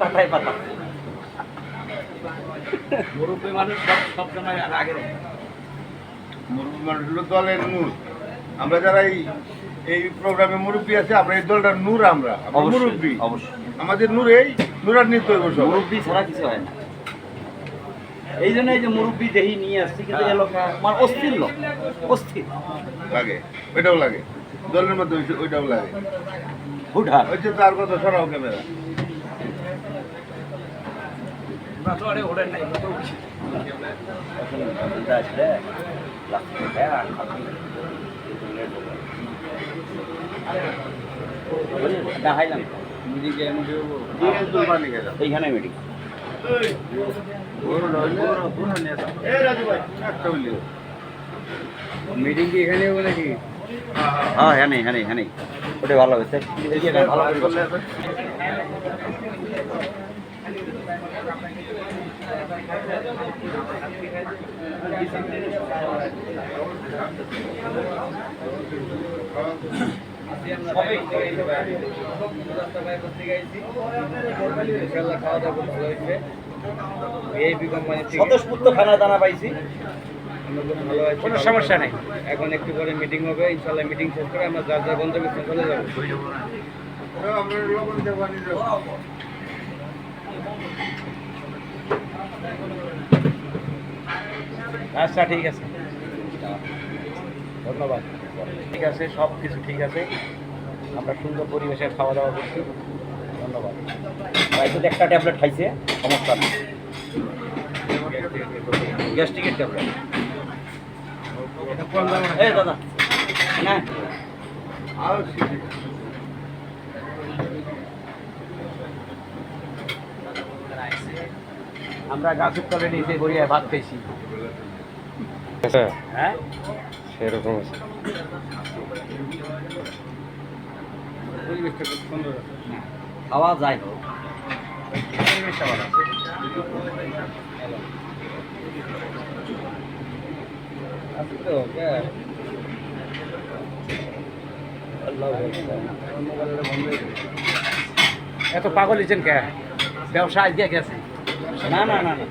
পাতায় পাতা মুরব্বী মানুষ সব সব সময় আগে মুরব্বী মানুষ হলো দলের নূর। আমরা যারা এই এই প্রোগ্রামে মুরব্বী আছে আমরা এই দলটার নূর আমরা। মুরব্বী। অবশ্যই। আমাদের নূর এই নূরার নিত্য হইব মুরব্বী ছাড়া কিছু হয় না। এই জন্য এই যে মুরব্বী দেহি নিয়ে আসছি কিন্তু হ্যাঁ। এ লোক মানে অস্থির লোক। অস্থির। লাগে ওইটাও লাগে। দলের মধ্যে ওইটাও লাগে। হুটহাট। ওই যে তার কথা সরাও ক্যামেরা বাসরে ওঠেন নাই আসলে হ্যাঁ দেখাইলাম। এইখানে মিটিং মিটিং কি এখানে হবে নাকি? হ্যাঁ হ্যাঁ নেই হ্যাঁ নেই হ্যাঁ নেই। ওটাই ভালো হবে স্যার ভালো স্বতঃস্ফূর্ত খানা দানা পাইছি। কোনো সমস্যা নেই। এখন একটু পরে মিটিং হবে ইনশাল্লাহ মিটিং শেষ করে আমরা যার যার গন্তব্যে চলে যাব। আচ্ছা ঠিক আছে। ধন্যবাদ। ঠিক আছে সব কিছু ঠিক আছে। আমরা সুন্দর পরিবেশে খাওয়া দাওয়া করছি। ধন্যবাদ। শুধু একটা ট্যাবলেট খাইছে, সমস্যা নেই। গ্যাস্ট্রিকের ট্যাবলেট। দাদা আর আমরা গাছের তলে নিচে বইয়ে ভাত খাইছি। হ্যাঁ। সেরকম আছে। খাওয়া যায় হয়ে। এত পাগল ইচ্ছেন কে? ব্যবসা আজকে গেছে? না না না না।